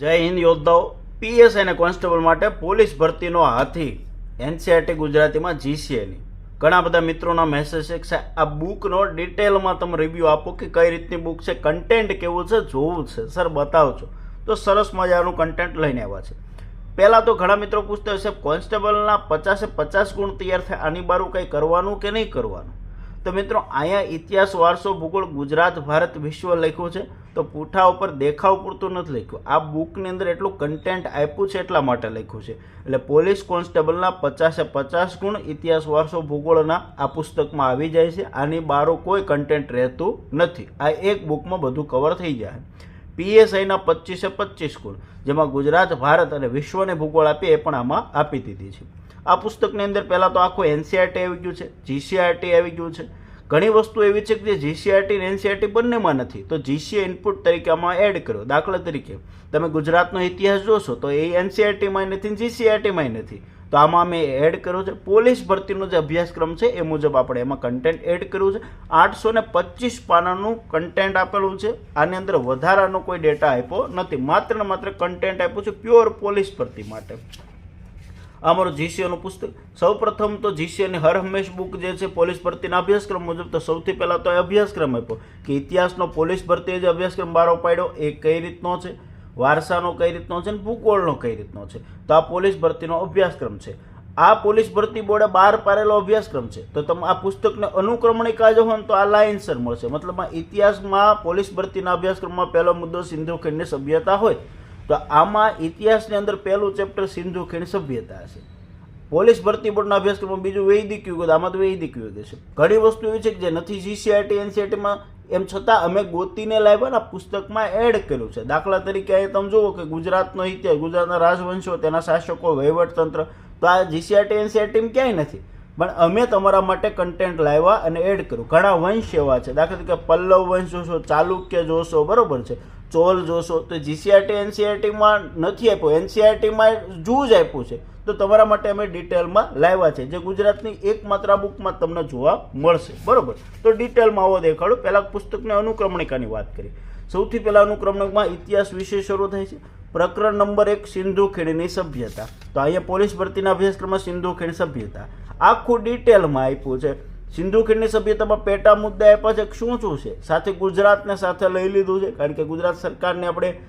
જય હિન્દ યોદ્ધાઓ. પીએસ અને કોન્સ્ટેબલ માટે પોલીસ ભરતીનો હાથી. એનસીઆરટી ગુજરાતીમાં જીસીએની. ઘણા બધા મિત્રોના મેસેજ છે કે આ બુકનો ડિટેલમાં તમે રિવ્યૂ આપો કે કઈ રીતની બુક છે કન્ટેન્ટ કેવું છે, જોવું છે. સર, બતાવજો. તો સરસ મજાનું કન્ટેન્ટ લઈને આવ્યા છે. પહેલાં તો ઘણા મિત્રો પૂછતા હશે કોન્સ્ટેબલના પચાસે પચાસ ગુણ તૈયાર થાય, આની બારું કંઈ કરવાનું કે નહીં કરવાનું? તો મિત્રો, અહીંયા ઇતિહાસ, વારસો, ભૂગોળ, ગુજરાત, ભારત, વિશ્વ લખ્યું છે. તો પૂઠા ઉપર, દેખાવ પૂરતું નથી લખ્યું. આ બુકની અંદર એટલું કન્ટેન્ટ આપ્યું છે એટલા માટે લખ્યું છે. એટલે પોલીસ કોન્સ્ટેબલના પચાસે પચાસ ગુણ ઇતિહાસ, વારસો, ભૂગોળના આ પુસ્તકમાં આવી જાય છે. આની બારો કોઈ કન્ટેન્ટ રહેતું નથી. આ એક બુકમાં બધું કવર થઈ જાય. પીએસઆઈના પચીસે પચીસ ગુણ. જેમાં ગુજરાત, ભારત અને વિશ્વને ભૂગોળ આપી એ પણ આમાં આપી દીધી છે. આ પુસ્તકની અંદર પહેલાં તો આખું એનસીઆરટી આવી ગયું છે. જીસીઆરટી આવી ગયું છે. ઘણી વસ્તુ એવી છે કે જે જીસીઆરટી ને એનસીઆરટી બંનેમાં નથી. તો જીસીએ ઇનપુટ તરીકે આમાં એડ કર્યો. દાખલા તરીકે, તમે ગુજરાતનો ઇતિહાસ જોશો, તો એ એનસીઆરટીમાં નથી જીસીઆરટીમાં નથી. તો આમાં મેં એડ કર્યો છે. પોલીસ ભરતીનો જે અભ્યાસક્રમ છે, એ મુજબ આપણે એમાં કન્ટેન્ટ એડ કર્યું છે. આઠસો ને પચીસ પાનાનું કન્ટેન્ટ આપેલું છે. આની અંદર વધારાનો કોઈ ડેટા આપ્યો નથી. માત્ર ને માત્ર કન્ટેન્ટ આપ્યું છે પ્યોર પોલીસ ભરતી માટે. અમારું જીસીઓનું પુસ્તક. સૌપ્રથમ તો જીસીઓની હર હંમેશ બુક જે છે, પોલીસ ભરતીના અભ્યાસક્રમ મુજબ તો સૌથી પહેલાં તો એ અભ્યાસક્રમ આપ્યો કે ઇતિહાસનો પોલીસ ભરતીએ જે અભ્યાસક્રમ બારો પાડ્યો એ કઈ રીતનો છે? વારસાનો કઈ રીતનો છે અને ભૂગોળનો કઈ રીતનો છે? તો આ પોલીસ ભરતીનો અભ્યાસક્રમ છે. આ પોલીસ ભરતી બોર્ડે બહાર પાડેલો અભ્યાસક્રમ છે. તો તમે આ પુસ્તકને અનુક્રમણિકા જો હોય તો આ લાઇનસર મળશે. મતલબ ઇતિહાસમાં પોલીસ ભરતીના અભ્યાસક્રમમાં પહેલો મુદ્દો સિંધુ ખંડની સભ્યતા હોય. તો આમાં ઇતિહાસની અંદર પહેલું ચેપ્ટર સિંધુ ખીણ સભ્યતા છે. પોલીસ ભરતી બોર્ડના અભ્યાસક્રમમાં બીજું વૈદિક યુગ આમાં તો વૈદિક યુગ છે ઘણી વસ્તુ એવી છે કે જે નથી. જીસીઆરટી એનસીઆરટીમાં એમ છતાં અમે ગોતીને લાવ્યા પુસ્તકમાં એડ કર્યું છે. દાખલા તરીકે અહીં તમે જુઓ કે ગુજરાતનો ઇતિહાસ, ગુજરાતના રાજવંશો, તેના શાસકો વહીવટતંત્ર તો આ જીસીઆરટી એનસીઆરટીમાં ક્યાંય નથી. પણ અમે તમારા માટે કન્ટેન્ટ લાવ્યા અને એડ કર્યું. ઘણા વંશ એવા છે. દાખલા તરીકે પલ્લવ વંશ જોશો, ચાલુક્ય જોશો, બરોબર છે. ચોલ જોશો તો જીસીઆરટી એનસીઆરટીમાં નથી આપ્યું. એનસીઆરટીમાં જૂ જ આપ્યું છે. તો તમારા માટે અમે ડિટેલમાં લાવ્યા છે. જે ગુજરાતની એકમાત્ર બુકમાં તમને જોવા મળશે. બરોબર? તો ડિટેલમાં આવો દેખાડો. પહેલાં પુસ્તકની અનુક્રમણિકાની વાત કરી સૌથી પહેલાં અનુક્રમણિકમાં ઇતિહાસ વિશે શરૂ થાય છે. પ્રકરણ નંબર એક, સિંધુ ખીણની સભ્યતા. તો અહીંયા પોલીસ ભરતીના અભ્યાસક્રમમાં સિંધુ ખીણ સભ્યતા. આખું ડિટેલમાં આપ્યું છે. સિંધુ ખીણની સભ્યતામાં પેટા મુદ્દા આપ્યા છે. શું શું છે? સાથે ગુજરાતને સાથે લઈ લીધું છે. કારણ કે ગુજરાત સરકારને આપણે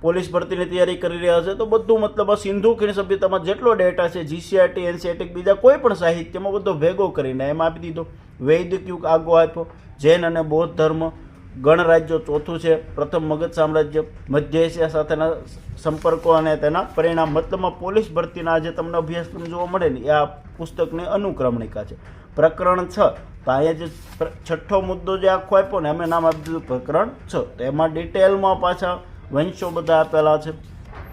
પોલીસ ભરતીની તૈયારી કરી રહ્યા છે. તો બધું મતલબ સિંધુ ખીણ સભ્યતામાં જેટલો ડેટા છે જીસીઆરટી એનસીઆરટી બીજા કોઈ પણ સાહિત્યમાં બધો ભેગો કરીને એમ આપી દીધો. વૈદિક યુગ આગો આપ્યો. જૈન અને બૌદ્ધ ધર્મ ગણરાજ્યો ચોથું છે. પ્રથમ મગધ સામ્રાજ્ય, મધ્ય એશિયા સાથેના સંપર્કો અને તેના પરિણામ. મતલબમાં પોલીસ ભરતીના જે તમને અભ્યાસક્રમ જોવા મળે ને, એ આ પુસ્તકની અનુક્રમણિકા છે. પ્રકરણ છ. તો અહીંયા જે છઠ્ઠો મુદ્દો જે આખો આપ્યો ને અમે નામ આપી દીધું પ્રકરણ છ. તો એમાં ડિટેલમાં પાછા વંશો બધા આપેલા છે.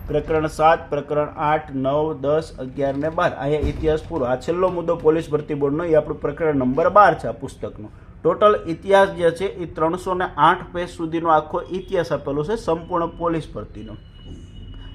પ્રકરણ સાત, પ્રકરણ આઠ, નવ, દસ, અગિયાર ને બાર. અહીંયા ઇતિહાસ પૂરો. આ છેલ્લો મુદ્દો પોલીસ ભરતી બોર્ડનો. એ આપણું પ્રકરણ નંબર બાર છે આ પુસ્તકનો. ટોટલ ઇતિહાસ જે છે, એ ત્રણસો ને આઠ પેજ સુધીનો આખો ઇતિહાસ આપેલો છે, સંપૂર્ણ પોલીસ ભરતીનો.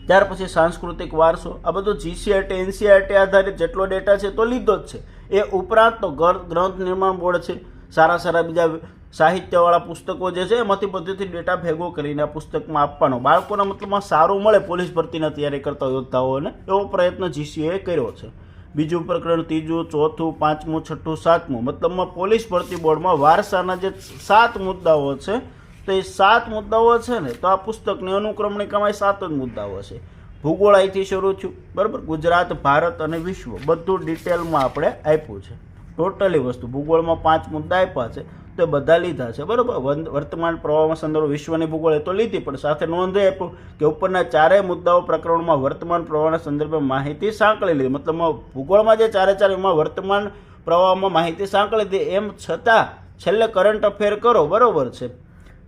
ત્યાર પછી સાંસ્કૃતિક વારસો. આ બધો જીસીઆરટી એનસીઆરટી આધારિત જેટલો ડેટા છે તો લીધો જ છે. એ ઉપરાંત તો ગ્ર- ગ્રંથ નિર્માણ બોર્ડ છે. સારા સારા બીજા સાહિત્યવાળા પુસ્તકો જે છે, એમાંથી બધેથી ડેટા ભેગો કરીને આ પુસ્તકમાં આપવાનો. બાળકોના મતલબમાં સારું મળે પોલીસ ભરતીના તૈયારી કરતા યોદ્ધાઓને એવો પ્રયત્ન જીસીએ કર્યો છે. બીજું પ્રકરણ ત્રીજું, ચોથું, પાંચમું, છઠ્ઠું, સાતમું. મતલબમાં પોલીસ ભરતી બોર્ડમાં વારસાના જે સાત મુદ્દાઓ છે, તો એ સાત મુદ્દાઓ છે ને, તો આ પુસ્તકની અનુક્રમણિકામાં સાત જ મુદ્દાઓ છે. ભૂગોળ અહીંથી શરૂ થયું. બરાબર? ગુજરાત, ભારત અને વિશ્વ બધું ડિટેલમાં આપણે આપ્યું છે. ટોટલી વસ્તુ. ભૂગોળમાં પાંચ મુદ્દા આપ્યા છે. તો બધા લીધા છે. બરાબર? વર્તમાન પ્રવાહમાં સંદર્ભ વિશ્વની ભૂગોળ એ તો લીધી, પણ સાથે નોંધ આપ્યું કે ઉપરના ચારેય મુદ્દાઓ પ્રકરણોમાં વર્તમાન પ્રવાહના સંદર્ભે માહિતી સાંકળી લીધી. મતલબ ભૂગોળમાં જે ચારે ચાર એમાં વર્તમાન પ્રવાહમાં માહિતી સાંકળી દીધી એમ છતાં છેલ્લે કરંટ અફેર કરો. બરાબર છે.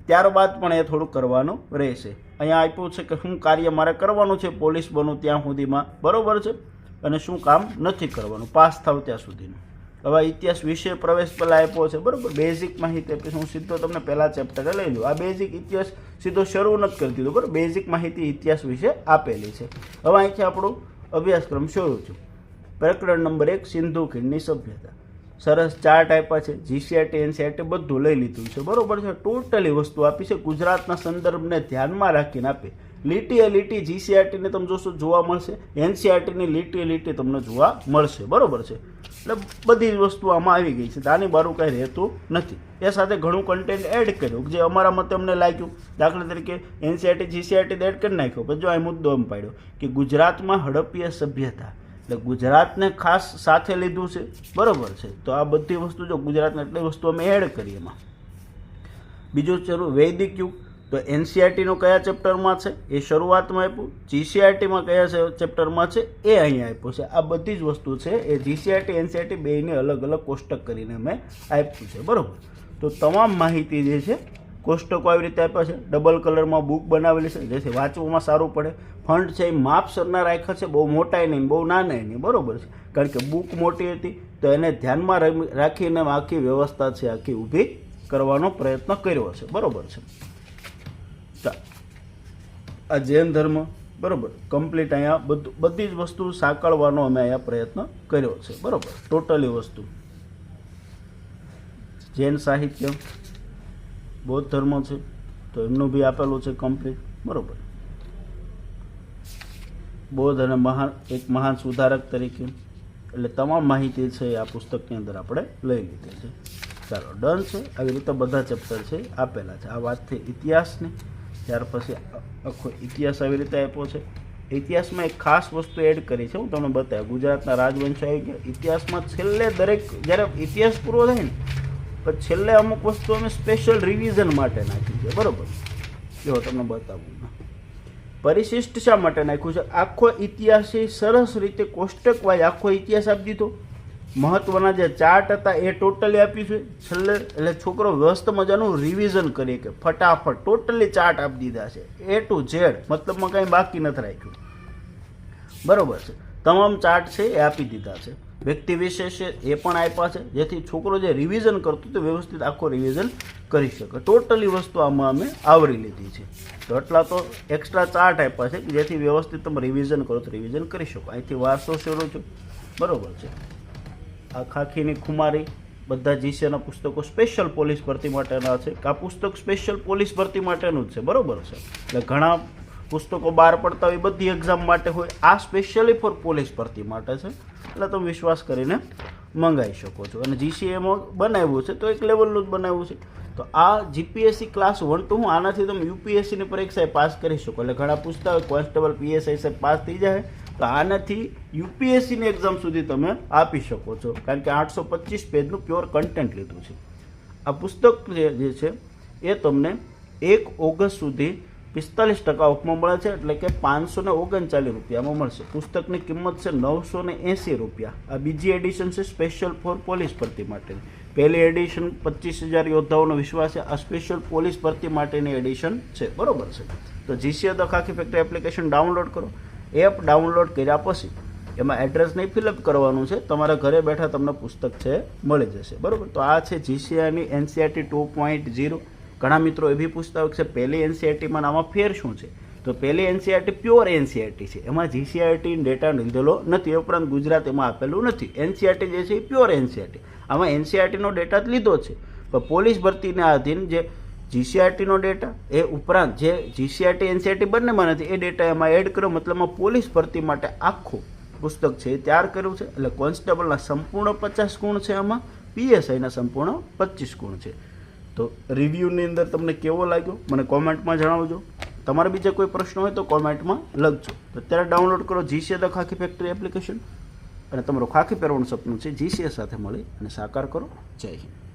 ત્યારબાદ પણ એ થોડું કરવાનું રહેશે. અહીંયા આપ્યું છે કે શું કાર્ય મારે કરવાનું છે, પોલીસ બનું ત્યાં સુધીમાં. બરાબર છે? અને શું કામ નથી કરવાનું? પાસ થાવ ત્યાં સુધીનું. હવે ઇતિહાસ વિશે પ્રવેશ પહેલાં આપ્યો છે, બરાબર? બેઝિક માહિતી આપી હું સીધો તમને પહેલાં ચેપ્ટરે લઈ લઉં. આ બેઝિક ઇતિહાસ સીધો શરૂ નથી કરી દીધું, બરાબર? બેઝિક માહિતી ઇતિહાસ વિશે આપેલી છે. હવે અહીંથી આપણું અભ્યાસક્રમ શરૂ છે પ્રકરણ નંબર એક, સિંધુ ખીણની સભ્યતા. સરસ ચાર્ટ આપ્યા છે જીસીઆરટી એનસીઆરટી બધું લઈ લીધું છે. બરોબર છે? ટોટલી વસ્તુ આપી છે, ગુજરાતના સંદર્ભને ધ્યાનમાં રાખીને આપી. લીટી એ લીટી જીસીઆરટીને તમે જોશો, જોવા મળશે. એનસીઆરટીની લીટી એ લીટી તમને જોવા મળશે. બરોબર છે? એટલે બધી જ વસ્તુ આમાં આવી ગઈ છે. આની બારું કાંઈ રહેતું નથી. એ સાથે ઘણું કન્ટેન્ટ એડ કર્યું. જે અમારા મતે અમને લાગ્યું, દાખલા તરીકે એનસીઆરટી જીસીઆરટી એડ કરી નાખ્યો. પછી જો આ મુદ્દો એમ પાડ્યો કે ગુજરાતમાં હડપ્પીય સભ્યતા એટલે ગુજરાતને ખાસ સાથે લીધું છે. બરાબર છે. તો આ બધી વસ્તુ જો ગુજરાતને એટલી વસ્તુ અમે એડ કરી એમાં. બીજું ચલો વૈદિક યુગ. તો એનસીઆરટીનો કયા ચેપ્ટરમાં છે? એ શરૂઆતમાં આપ્યું. જીસીઆરટીમાં કયા છે? ચેપ્ટરમાં છે. એ અહીંયા આપ્યું છે. આ બધી જ વસ્તુ છે. એ જીસીઆરટી એનસીઆરટી બેને અલગ અલગ કોષ્ટક કરીને મેં આપ્યું છે. બરાબર. તો તમામ માહિતી જે છે કોષ્ટકો આવી રીતે આપ્યા છે. ડબલ કલરમાં બુક બનાવેલી છે. જેથી વાંચવામાં સારું પડે. ફંડ છે એ માપસરના રાખ્યા છે. બહુ મોટાય નહીં, બહુ નાનાય નહીં. બરાબર છે. કારણ કે બુક મોટી હતી, તો એને ધ્યાનમાં રાખીને આખી વ્યવસ્થા છે, આખી ઊભી કરવાનો પ્રયત્ન કર્યો છે. બરાબર છે. આ જૈન ધર્મ, બરાબર. કમ્પ્લીટ અહીંયા બધું, બધી જ વસ્તુ સાંકળવાનો અમે અહીંયા પ્રયત્ન કર્યો છે. બરાબર. ટોટલી વસ્તુ. જૈન સાહિત્ય. બૌદ્ધ ધર્મ છે, તો એમનું બી આપેલું છે કમ્પ્લીટ બરાબર. બૌદ્ધ અને મહાન, એક મહાન સુધારક તરીકે. એટલે તમામ માહિતી છે આ પુસ્તકની અંદર આપણે લઈ લીધી છે. ચાલો, ડન છે. આવી રીતે બધા ચેપ્ટર છે આપેલા છે. આ વાત થઈ ઇતિહાસની, ત્યાર પછી આખો ઇતિહાસ આવી રીતે આપ્યો છે. ઇતિહાસમાં એક ખાસ વસ્તુ એડ કરી છે. હું તમને બતાવ્યું ગુજરાતના રાજવંશો આવી ગયા. ઇતિહાસમાં છેલ્લે દરેક, જ્યારે ઇતિહાસ પૂરો થાય ને પછી છેલ્લે અમુક વસ્તુ અમે સ્પેશિયલ રિવિઝન માટે નાખી છે, બરોબર? જો તમને બતાવું. પરિશિષ્ટ શા માટે નાખ્યું છે? આખો ઇતિહાસ એ સરસ રીતે કોષ્ટક વાય આખો ઇતિહાસ આપી દીધો. મહત્વના જે ચાર્ટ હતા એ ટોટલી આપ્યું છે. છેલ્લે એટલે છોકરો વ્યસ્ત મજાનું રિવિઝન કરીએ કે ફટાફટ ટોટલી ચાર્ટ આપી દીધા છે. એ ટુ ઝેડ મતલબમાં કંઈ બાકી નથી રાખ્યું. બરોબર છે. તમામ ચાર્ટ છે એ આપી દીધા છે. વ્યક્તિ વિશેષ છે, એ પણ આપ્યા છે. જેથી છોકરો જે રિવિઝન કરતો તો વ્યવસ્થિત આખો રિવિઝન કરી શકે. ટોટલી વસ્તુ આમાં અમે આવરી લીધી છે. તો એટલા તો એક્સ્ટ્રા ચાર્ટ આપ્યા છે કે જેથી વ્યવસ્થિત તમે રિવિઝન કરો તો રિવિઝન કરી શકો. અહીંથી વારસો શરૂ છે બરોબર છે. આ ખાખીની ખુમારી, બધા જીસીના પુસ્તકો સ્પેશિયલ પોલીસ ભરતી માટેના છે. આ પુસ્તક સ્પેશિયલ પોલીસ ભરતી માટેનું જ છે. બરોબર છે. એટલે ઘણા પુસ્તકો બહાર પડતા હોય, બધી એક્ઝામ માટે હોય, આ સ્પેશિયલી ફોર પોલીસ ભરતી માટે છે. એટલે તમે વિશ્વાસ કરીને મંગાવી શકો છો. અને જીસીએમાં બનાવ્યું છે, તો એક લેવલનું જ બનાવ્યું છે. તો આ જીપીએસસી ક્લાસ વન ટુ હું આનાથી તમે યુપીએસસીની પરીક્ષાએ પાસ કરી શકો. એટલે ઘણા પૂછતા હોય કોન્સ્ટેબલ પીએસઆઈ સાહેબ પાસ થઈ જાય. તો આનાથી યુપીએસસીની એક્ઝામ સુધી તમે આપી શકો છો. કારણ કે આઠસો પચીસ પેજનું પ્યોર કન્ટેન્ટ લીધું છે. આ પુસ્તક જે છે, એ તમને એક ઓગસ્ટ સુધી પિસ્તાલીસ ટકા ઓફમાં મળે છે, એટલે કે પાંચસો ને ઓગણચાલીસ રૂપિયામાં મળશે. પુસ્તકની કિંમત છે નવસો ને એંસી રૂપિયા. આ બીજી એડિશન છે સ્પેશિયલ ફોર પોલીસ ભરતી માટેની. પહેલી એડિશન પચીસ હજાર યોદ્ધાઓનો વિશ્વાસ છે. આ સ્પેશિયલ પોલીસ ભરતી માટેની એડિશન છે. બરોબર છે? તો GCA Khakhi factory application download કરો. એપ ડાઉનલોડ કર્યા પછી એમાં એડ્રેસ નહીં ફિલઅપ કરવાનું છે. તમારા ઘરે બેઠા તમને પુસ્તક છે, મળી જશે. બરાબર? તો આ છે જીસીઆની એનસીઆરટી ટુ પોઈન્ટ ઝીરો ઘણા મિત્રો એ બી પૂછતા હોય કે પહેલી એનસીઆરટીમાં આમાં ફેર શું છે તો પહેલી એનસીઆરટી પ્યોર એનસીઆરટી છે એમાં જીસીઆરટી ડેટા લીધેલો નથી એ ઉપરાંત ગુજરાત એમાં આપેલું નથી એનસીઆરટી જે છે એ પ્યોર એનસીઆરટી આમાં એનસીઆરટીનો ડેટા જ લીધો છે પણ પોલીસ ભરતીને આધીન જે જીસીઆરટીનો ડેટા એ ઉપરાંત જે જીસીઆરટી એનસીઆરટી બંનેમાં નથી એ ડેટા એમાં એડ કર્યો મતલબમાં પોલીસ ભરતી માટે આખું પુસ્તક છે એ તૈયાર કર્યું છે એટલે કોન્સ્ટેબલના સંપૂર્ણ પચાસ ગુણ છે આમાં પીએસઆઈના સંપૂર્ણ પચીસ ગુણ છે તો રિવ્યૂની અંદર તમને કેવો લાગ્યો? મને કોમેન્ટમાં જણાવજો. તમારે બીજા કોઈ પ્રશ્ન હોય તો કોમેન્ટમાં લખજો. તો અત્યારે ડાઉનલોડ કરો GCA the Khakhi factory application અને તમારું ખાખી પહેરવાનું સપનું છે જીસીએ સાથે મળી અને સાકાર કરો. જય હિન્દ.